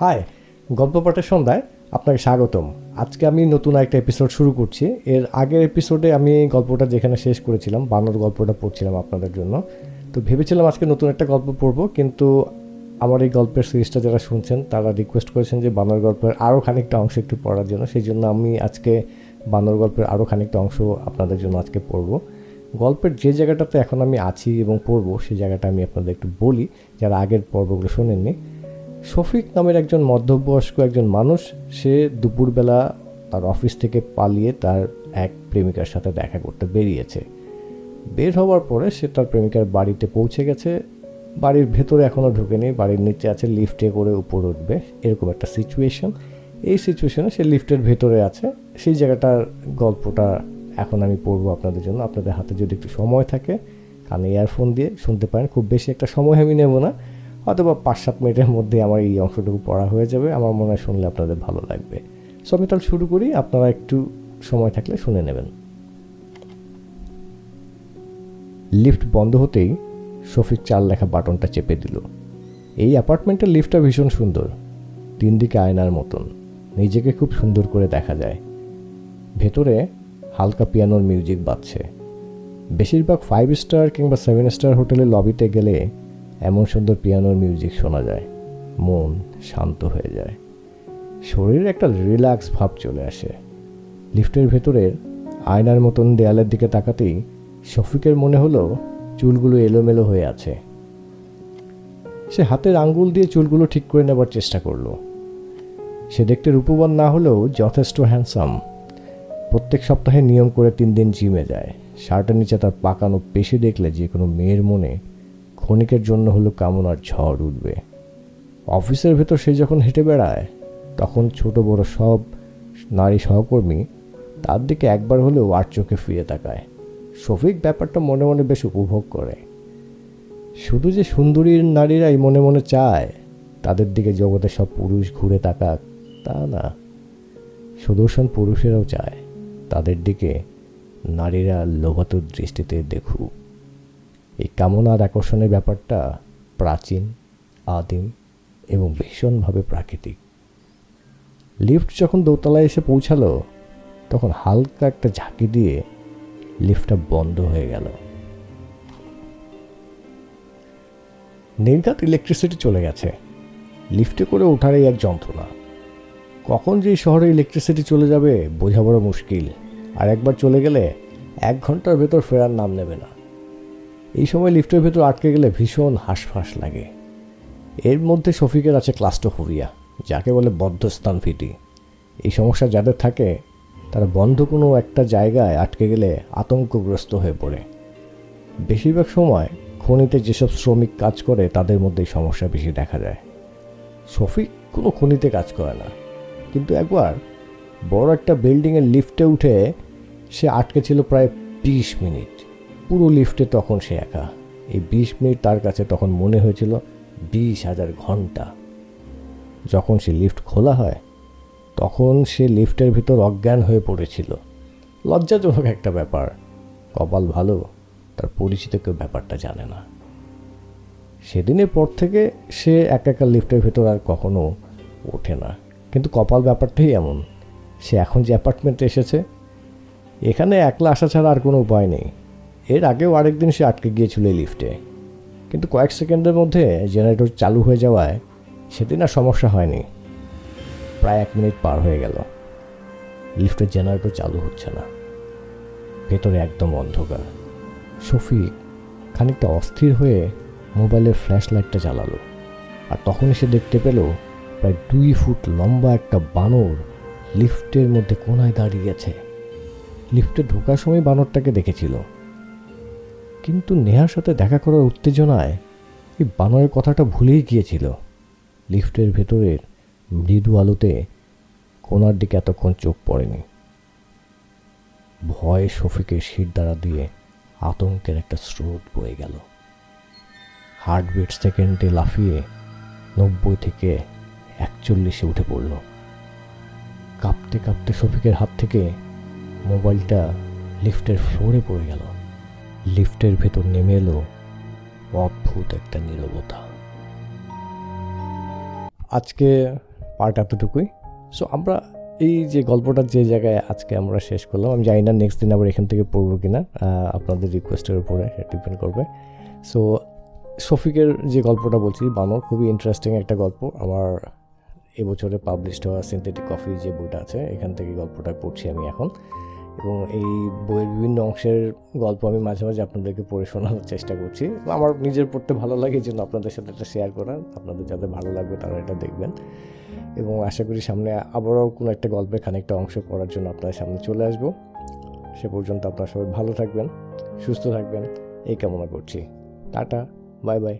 High গল্প পাঠের সন্ধ্যায় আপনাকে স্বাগতম। আজকে আমি নতুন একটা এপিসোড শুরু করছি। এর আগের এপিসোডে আমি গল্পটা যেখানে শেষ করেছিলাম, বানর গল্পটা পড়ছিলাম আপনাদের জন্য। তো ভেবেছিলাম আজকে নতুন একটা গল্প পড়ব, কিন্তু আমার এই গল্পের সিরিজটা যারা শুনছেন, তারা রিকোয়েস্ট করেছেন যে বানর গল্পের আরও খানিকটা অংশ একটু পড়ার জন্য। সেই জন্য আমি আজকে বানর গল্পের আরও খানিকটা অংশ আপনাদের জন্য আজকে পড়ব। গল্পের যে জায়গাটাতে এখন আমি আছি এবং পড়ব, সেই জায়গাটা আমি আপনাদের একটু বলি। যারা আগের পর্বগুলো শোনেননি শফিক নামের একজন মধ্যবয়স্ক একজন মানুষ, সে দুপুরবেলা তার অফিস থেকে পালিয়ে তার এক প্রেমিকার সাথে দেখা করতে বেরিয়েছে। বের হওয়ার পরে সে তার প্রেমিকার বাড়িতে পৌঁছে গেছে। বাড়ির ভেতরে এখনও ঢুকেনি, বাড়ির নিচে আছে লিফটে করে উপর উঠবে, এরকম একটা সিচুয়েশন এই সিচুয়েশনে সে লিফটের ভেতরে আছে। সেই জায়গাটার গল্পটা এখন আমি পড়ব আপনাদের জন্য। আপনাদের হাতে যদি একটু সময় থাকে, কানে ইয়ারফোন দিয়ে শুনতে পারেন। খুব বেশি একটা সময় আমি নেব না। হয়তো বা পাঁচ সাত মিনিটের মধ্যে আমার এই অংশটুকু পড়া হয়ে যাবে। আমার মনে হয় শুনলে আপনাদের ভালো লাগবে। সো আমি তাহলে শুরু করি। আপনারা একটু সময় থাকলে শুনে নেবেন। লিফট বন্ধ হতেই শফিক চাল লেখা বাটনটা চেপে দিল। এই অ্যাপার্টমেন্টের লিফটটা ভীষণ সুন্দর। তিন দিকে আয়নার মতন। নিজেকে খুব সুন্দর করে দেখা যায়। ভেতরে হালকা পিয়ানোর মিউজিক বাজছে। বেশিরভাগ ফাইভ স্টার কিংবা সেভেন স্টার হোটেলের লবিতে গেলে এমন সুন্দর পিয়ানোর মিউজিক শোনা যায়। মন শান্ত হয়ে যায়। শরীরে একটা রিল্যাক্স ভাব চলে আসে। লিফটের ভেতরের আয়নার মতন দেয়ালের দিকে তাকাতেই শফিকের মনে হলো চুলগুলো এলোমেলো হয়ে আছে। সে হাতের আঙ্গুল দিয়ে চুলগুলো ঠিক করে নেবার চেষ্টা করল। সে দেখতে রূপবান না হলেও যথেষ্ট হ্যান্ডসাম প্রত্যেক সপ্তাহে নিয়ম করে তিন দিন জিমে যায়। শার্টের নিচে তার পাকানো পেশি দেখলে যে কোনো মেয়ের মনে ক্ষণিকের জন্য হলো কামনার ঝড় উঠবে। অফিসের ভেতর সে যখন হেঁটে বেড়ায়, তখন ছোট বড় সব নারী সহকর্মী তার দিকে একবার হলেও আর চোখে ফিরে তাকায়। শফিক ব্যাপারটা মনে মনে বেশ উপভোগ করে। শুধু যে সুন্দরীর নারীরাই মনে মনে চায়, তাদের দিকে জগতে সব পুরুষ ঘুরে তাকাক, তা না। সুদর্শন পুরুষেরাও চায়, তাদের দিকে নারীরা লোভাতুর দৃষ্টিতে দেখুক। এই কামনার আকর্ষণের ব্যাপারটা প্রাচীন, আদিম এবং ভীষণভাবে প্রাকৃতিক। লিফট যখন দোতলায় এসে পৌঁছালো, তখন হালকা একটা ঝাঁকি দিয়ে লিফটটা বন্ধ হয়ে গেল। নির্ঘাত ইলেকট্রিসিটি চলে গেছে। লিফটে করে ওঠার এই এক যন্ত্রণা। কখন যে শহরে ইলেকট্রিসিটি চলে যাবে বোঝা বড় মুশকিল। আর একবার চলে গেলে এক ঘণ্টার ভেতর ফেরার নাম নেবে না। এই সময় লিফটের ভেতর আটকে গেলে ভীষণ হাঁসফাঁস লাগে। এর মধ্যে শফিকের আছে ক্লাস্টোফোবিয়া যাকে বলে বদ্ধস্থান ভীতি। এই সমস্যা যাদের থাকে, তারা বন্ধ কোনো একটা জায়গায় আটকে গেলে আতঙ্কগ্রস্ত হয়ে পড়ে। বেশিরভাগ সময় খনিতে যেসব শ্রমিক কাজ করে, তাদের মধ্যে এই সমস্যা বেশি দেখা যায়। শফিক কোনো খনিতে কাজ করে না। কিন্তু একবার বড় একটা বিল্ডিংয়ের লিফটে উঠে সে আটকে ছিল প্রায় বিশ মিনিট। পুরো লিফটে তখন সে একা। এই বিশ মিনিট তার কাছে তখন মনে হয়েছিল বিশ হাজার ঘণ্টা। যখন সে লিফট খোলা হয়, তখন সে লিফটের ভিতর অজ্ঞান হয়ে পড়েছিল। লজ্জাজনক একটা ব্যাপার। কপাল ভালো, তার পরিচিত কেউ ব্যাপারটা জানে না। সেদিনের পর থেকে সে একা একা লিফটের ভেতর আর কখনো ওঠে না। কিন্তু কপাল ব্যাপারটাই এমন। সে এখন যে অ্যাপার্টমেন্টে এসেছে, এখানে একলা আসা ছাড়া আর কোনো উপায় নেই। এর আগেও আরেকদিন সে আটকে গিয়েছিল এই লিফটে কিন্তু কয়েক সেকেন্ডের মধ্যে জেনারেটর চালু হয়ে যাওয়ায় সেদিন আর সমস্যা হয়নি। প্রায় এক মিনিট পার হয়ে গেল। লিফটের জেনারেটর চালু হচ্ছে না। ভেতরে একদম অন্ধকার। শফিক খানিকটা অস্থির হয়ে মোবাইলের ফ্ল্যাশ লাইটটা চালালো। আর তখনই সে দেখতে পেল প্রায় দুই ফুট লম্বা একটা বানর লিফটের মধ্যে কোনায় দাঁড়িয়ে আছে। লিফটে ঢোকার সময় বানরটাকে দেখেছিল। কিন্তু নেহার সাথে দেখা করার উত্তেজনায় এই বানরের কথাটা ভুলেই গিয়েছিল। লিফটের ভেতরের মৃদু আলোতে কোনার দিকে এতক্ষণ চোখ পড়েনি। ভয়ে শফিকের শির দ্বারা দিয়ে আতঙ্কের একটা স্রোত বয়ে গেল। হার্টবিট সেকেন্ডে লাফিয়ে নব্বই থেকে একচল্লিশে উঠে পড়ল। কাঁপতে কাঁপতে শফিকের হাত থেকে মোবাইলটা লিফটের ফ্লোরে পড়ে গেল। লিফটের ভেতর নেমে এলো অদ্ভুত একটা নীরবতা। আজকে পার্ট এতটুকুই। সো আমরা এই যে গল্পটা যে জায়গায় আজকে আমরা শেষ করলাম আমি জানি না নেক্সট দিন আবার এখান থেকে পড়ব কিনা আহ, আপনাদের রিকোয়েস্টের উপরে ডিপেন্ড করবে। সো শফিকের যে গল্পটা বলছি বানর খুবই ইন্টারেস্টিং একটা গল্প। আমার এবছরে পাবলিশড হওয়া সিনথেটিক কফি যে বইটা আছে এখান থেকে গল্পটা পড়ছি আমি এখন। এবং এই বইয়ের বিভিন্ন অংশের গল্প আমি মাঝে মাঝে আপনাদেরকে পড়ে শোনানোর চেষ্টা করছি। আমার নিজের পড়তে ভালো লাগে জন্য আপনাদের সাথে এটা শেয়ার করা আপনাদের যাদের ভালো লাগবে তারা এটা দেখবেন। এবং আশা করি সামনে আবারও কোনো একটা গল্পের খানিকটা অংশ পড়ার জন্য আপনাদের সামনে চলে আসব। সে পর্যন্ত আপনারা সবাই ভালো থাকবেন, সুস্থ থাকবেন। এই কামনা করছি। Tata, bye bye.